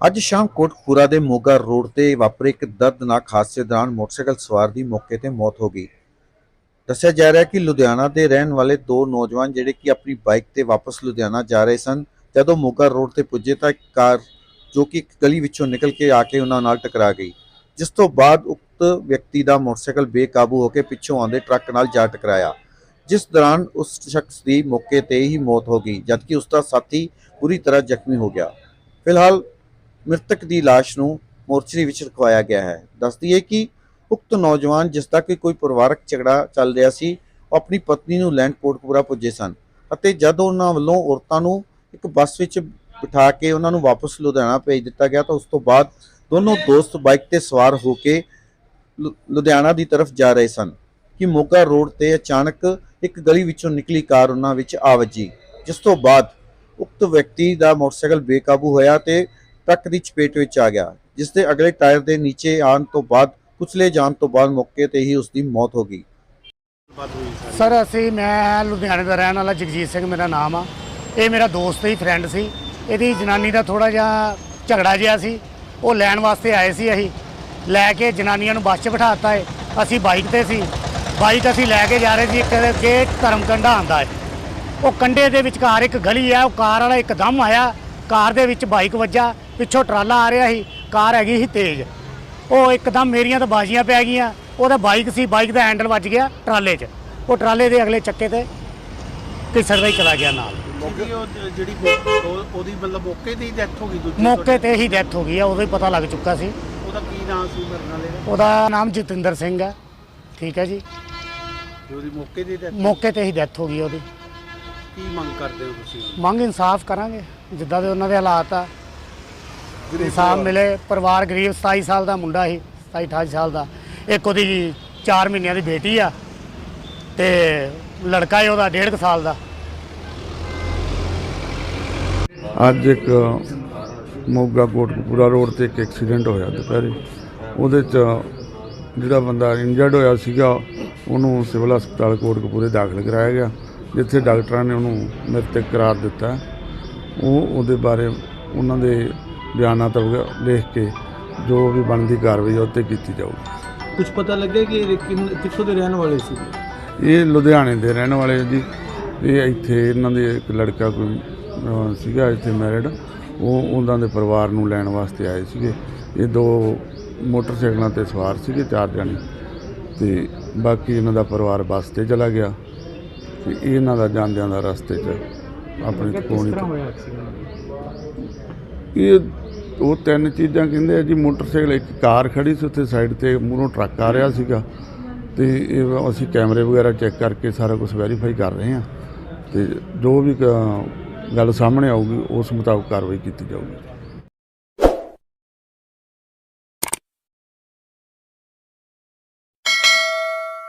ਅੱਜ ਸ਼ਾਮ ਕੋਟਪੂਰਾ ਦੇ ਮੋਗਾ ਰੋਡ ਤੇ ਵਾਪਰੇ ਇੱਕ ਦਰਦਨਾਕ ਹਾਦਸੇ ਦੌਰਾਨ ਮੋਟਰਸਾਈਕਲ ਸਵਾਰ ਦੀ ਮੌਕੇ ਤੇ ਮੌਤ ਹੋ ਗਈ। ਦੱਸਿਆ ਜਾ ਰਿਹਾ ਕਿ ਲੁਧਿਆਣਾ ਦੇ ਰਹਿਣ ਵਾਲੇ ਦੋ ਨੌਜਵਾਨ ਜਿਹੜੇ ਕਿ ਆਪਣੀ ਬਾਈਕ ਤੇ ਵਾਪਸ ਲੁਧਿਆਣਾ ਜਾ ਰਹੇ ਸਨ, ਜਦੋਂ ਮੋਗਾ ਰੋਡ ਤੇ ਪੁੱਜੇ ਤਾਂ ਕਾਰ ਜੋ ਕਿ ਇੱਕ ਗਲੀ ਵਿੱਚੋਂ ਨਿਕਲ ਕੇ ਆ ਕੇ ਉਹਨਾਂ ਨਾਲ ਟਕਰਾ ਗਈ। ਜਿਸ ਤੋਂ ਬਾਅਦ ਉਕਤ ਵਿਅਕਤੀ ਦਾ ਮੋਟਰਸਾਈਕਲ ਬੇਕਾਬੂ ਹੋ ਕੇ ਪਿੱਛੋਂ ਆਉਂਦੇ ਟਰੱਕ ਨਾਲ ਜਾ ਟਕਰਾਇਆ। ਜਿਸ ਦੌਰਾਨ ਉਸ ਸ਼ਖਸ ਦੀ ਮੌਕੇ ਤੇ ਹੀ ਮੌਤ ਹੋ ਗਈ, ਜਦਕਿ ਉਸ ਦਾ ਸਾਥੀ ਪੂਰੀ ਤਰ੍ਹਾਂ ਜ਼ਖਮੀ ਹੋ ਗਿਆ। ਫਿਲਹਾਲ ਮ੍ਰਿਤਕ ਦੀ ਲਾਸ਼ ਨੂੰ ਮੋਰਚਰੀ ਵਿੱਚ ਰਖਵਾਇਆ ਗਿਆ ਹੈ। ਦੱਸਦੀ ਹੈ ਕਿ ਉਕਤ ਨੌਜਵਾਨ ਜਿਸ ਦਾ ਕਿ ਕੋਈ ਪਰਿਵਾਰਕ ਝਗੜਾ ਚੱਲ ਰਿਹਾ ਸੀ, ਉਹ ਆਪਣੀ ਪਤਨੀ ਨੂੰ ਲੈਂਡ ਕੋਟਪੂਰਾ ਪੁੱਜੇ ਸਨ ਅਤੇ ਜਦ ਉਹਨਾਂ ਵੱਲੋਂ ਔਰਤਾਂ ਨੂੰ ਇੱਕ ਬੱਸ ਵਿੱਚ ਬਿਠਾ ਕੇ ਉਹਨਾਂ ਨੂੰ ਵਾਪਸ ਲੁਧਿਆਣਾ ਭੇਜ ਦਿੱਤਾ ਗਿਆ ਤਾਂ ਉਸ ਤੋਂ ਬਾਅਦ ਦੋਨੋਂ ਦੋਸਤ ਬਾਈਕ ਤੇ ਸਵਾਰ ਹੋ ਕੇ ਲੁ- ਲੁਧਿਆਣਾ ਦੀ ਤਰਫ ਜਾ ਰਹੇ ਸਨ ਕਿ ਮੋਗਾ ਰੋਡ ਤੇ ਅਚਾਨਕ ਇੱਕ ਗਲੀ ਵਿੱਚੋਂ ਨਿਕਲੀ ਕਾਰ ਉਹਨਾਂ ਵਿੱਚ ਆ ਵੱਜੀ। ਜਿਸ ਤੋਂ ਬਾਅਦ ਉਕਤ ਵਿਅਕਤੀ ਦਾ ਮੋਟਰਸਾਈਕਲ ਬੇਕਾਬੂ ਹੋਇਆ ਤੇ ਟਰੱਕ ਦੀ ਚਪੇਟ ਵਿੱਚ ਆ ਗਿਆ ਜਿਸ ਦੇ ਅਗਲੇ ਟਾਇਰ ਦੇ ਨੀਚੇ ਆਉਣ ਤੋਂ ਬਾਅਦ, ਕੁਚਲੇ ਜਾਣ ਤੋਂ ਬਾਅਦ ਮੌਕੇ ਤੇ ਹੀ ਉਸ ਦੀ ਮੌਤ ਹੋ ਗਈ। ਸਰ, ਅਸੀਂ, ਮੈਂ ਲੁਧਿਆਣੇ ਦਾ ਰਹਿਣ ਵਾਲਾ ਜਗਜੀਤ ਸਿੰਘ, ਮੇਰਾ ਨਾਮ ਆ। ਇਹ ਮੇਰਾ ਦੋਸਤ ਹੀ ਫਰੈਂਡ ਸੀ। ਇਹਦੀ ਜਨਾਨੀ ਦਾ ਥੋੜਾ ਜਿਹਾ ਝਗੜਾ ਜਿਹਾ ਸੀ। ਉਹ ਲੈਣ ਵਾਸਤੇ ਆਏ ਸੀ ਅਸੀਂ। ਲੈ ਕੇ ਜਨਾਨੀਆਂ ਨੂੰ ਬੱਸ 'ਚ ਬਿਠਾਤਾ ਏ। ਅਸੀਂ ਬਾਈਕ ਤੇ ਸੀ। ਬਾਈਕ ਅਸੀਂ ਲੈ ਕੇ ਜਾ ਰਹੇ ਸੀ, ਇੱਕ ਅੱਗੇ ਧਰਮਕੰਡਾ ਆਂਦਾ ਹੈ ਉਹ ਕੰਡੇ ਦੇ ਵਿਚਕਾਰ ਇੱਕ ਗਲੀ ਹੈ ਉਹ ਕਾਰ ਵਾਲਾ ਇੱਕਦਮ ਆਇਆ। ਕਾਰ ਦੇ ਵਿੱਚ ਬਾਈਕ ਵੱਜਾ ਪਿੱਛੋਂ ਟਰਾਲਾ ਆ ਰਿਹਾ ਸੀ ਕਾਰ ਹੈਗੀ ਸੀ ਤੇਜ਼। ਉਹ ਇੱਕਦਮ ਮੇਰੀਆਂ ਤਾਂ ਬਾਜ਼ੀਆਂ ਪੈ ਗਈਆਂ ਉਹਦਾ ਬਾਈਕ ਸੀ ਬਾਈਕ ਦਾ ਹੈਂਡਲ ਵੱਜ ਗਿਆ ਟਰਾਲੇ 'ਚ। ਉਹ ਟਰਾਲੇ ਦੇ ਅਗਲੇ ਚੱਕੇ ਤੇ ਕਿਸੜਦਾ ਹੀ ਚਲਾ ਗਿਆ ਨਾਲ। ਮੌਕੇ ਉਹ ਜ- ਜਿਹੜੀ ਉਹ- ਉਹ- ਉਹਦੀ ਮਤਲਬ ਮੌਕੇ ਤੇ ਹੀ ਡੈਥ ਹੋ ਗਈ ਦੂਜੀ ਮੌਕੇ ਤੇ ਹੀ ਡੈਥ ਹੋ ਗਈ ਆ ਉਦੋਂ ਹੀ ਪਤਾ ਲੱਗ ਚੁੱਕਾ ਸੀ। ਤੁਹਾਡੀ? ਉਹਦਾ ਕੀ ਨਾਮ ਸੀ ਮਰਨ ਵਾਲੇ ਦਾ ਉਹਦਾ ਨਾਮ ਜਤਿੰਦਰ ਸਿੰਘ ਹੈ ਠੀਕ ਹੈ ਜੀ। ਤੇ ਉਹਦੀ ਮੌਕੇ ਤੇ ਡੈਥ ਮੌਕੇ ਤੇ ਹੀ ਡੈਥ ਹੋ ਗਈ ਉਹਦੀ। ਕੀ ਮੰਗ ਕਰਦੇ ਹੋ ਤੁਸੀਂ? ਮੰਗ ਇਨਸਾਫ ਕਰਾਂਗੇ ਜਿੱਦਾਂ ਦੇ ਉਹਨਾਂ ਦੇ ਹਾਲਾਤ ਆ। ਇਨਸਾਫ ਮਿਲੇ ਪਰਿਵਾਰ ਗਰੀਬ 27 ਸਾਲ ਦਾ ਮੁੰਡਾ ਸੀ 27 28 ਸਾਲ ਦਾ। ਇੱਕ ਉਹਦੀ 4 ਮਹੀਨਿਆਂ ਦੀ ਬੇਟੀ ਆ ਤੇ ਲੜਕਾ ਹੈ ਉਹਦਾ 1.5 ਸਾਲ ਦਾ। ਅੱਜ ਇੱਕ ਮੋਗਾ ਕੋਟਕਪੂਰਾ ਰੋਡ ਤੇ ਇੱਕ ਐਕਸੀਡੈਂਟ ਹੋਇਆ ਦੁਪਹਿਰੇ। ਉਹਦੇ ਚ ਜਿਹੜਾ ਬੰਦਾ ਇੰਜਰਡ ਹੋਇਆ ਸੀਗਾ ਉਹਨੂੰ ਸਿਵਲ ਹਸਪਤਾਲ ਕੋਟਕਪੂਰੇ ਦਾਖਲ ਕਰਾਇਆ ਗਿਆ। ਜਿੱਥੇ ਡਾਕਟਰਾਂ ਨੇ ਉਹਨੂੰ ਮ੍ਰਿਤਕ ਕਰਾਰ ਦਿੱਤਾ ਉਹ ਉਹਦੇ ਬਾਰੇ ਉਹਨਾਂ ਦੇ ਬਿਆਨਾਂ ਤੋਂ ਲਿਖ ਕੇ ਜੋ ਵੀ ਬਣਦੀ ਕਾਰਵਾਈ ਉਹ 'ਤੇ ਕੀਤੀ ਜਾਊਗੀ। ਕੁਝ ਪਤਾ ਲੱਗਿਆ ਕਿ ਇਹ ਕਿੰਨ- ਕਿੱਥੋਂ ਦੇ ਰਹਿਣ ਵਾਲੇ ਸੀ? ਇਹ ਲੁਧਿਆਣੇ ਦੇ ਰਹਿਣ ਵਾਲੇ ਜੀ। ਇਹ ਇੱਥੇ ਇਹਨਾਂ ਦੇ ਇੱਕ ਲੜਕਾ ਕੋਈ ਅਹ, ਸੀਗਾ ਇੱਥੇ ਮੈਰਿਡ ਉਹ ਉਹਨਾਂ ਦੇ ਪਰਿਵਾਰ ਨੂੰ ਲੈਣ ਵਾਸਤੇ ਆਏ ਸੀਗੇ। ਇਹ ਦੋ ਮੋਟਰਸਾਈਕਲਾਂ ਤੇ ਸਵਾਰ ਸੀਗੇ ਚਾਰ ਜਣੇ। ਤੇ ਬਾਕੀ ਇਹਨਾਂ ਦਾ ਪਰਿਵਾਰ ਬੱਸ ਤੇ ਚਲਾ ਗਿਆ। ਤੇ ਇਹ ਇਹਨਾਂ ਦਾ ਜਾਂਦਿਆਂ ਦਾ ਰਸਤੇ 'ਚ ਆਪਣੇ ਕੋਣੀ ਇਹ ਉਹ ਤਿੰਨ ਚੀਜ਼ਾਂ ਕਹਿੰਦੇ ਆ ਜੀ ਮੋਟਰਸਾਈਕਲ ਇੱਕ ਕਾਰ ਖੜੀ ਸੀ ਉੱਥੇ ਸਾਈਡ ਤੇ ਮੂਹਰੋਂ ਟਰੱਕ ਆ ਰਿਹਾ ਸੀਗਾ। ਤੇ ਇਹ ਅਸੀਂ ਕੈਮਰੇ ਵਗੈਰਾ ਚੈੱਕ ਕਰਕੇ ਸਾਰਾ ਕੁਝ ਵੈਰੀਫਾਈ ਕਰ ਰਹੇ ਹਾਂ। ਤੇ ਜੋ ਵੀ ਗੱਲ ਸਾਹਮਣੇ ਆਊਗੀ ਉਸ ਮੁਤਾਬਕ ਕਾਰਵਾਈ ਕੀਤੀ ਜਾਊਗੀ।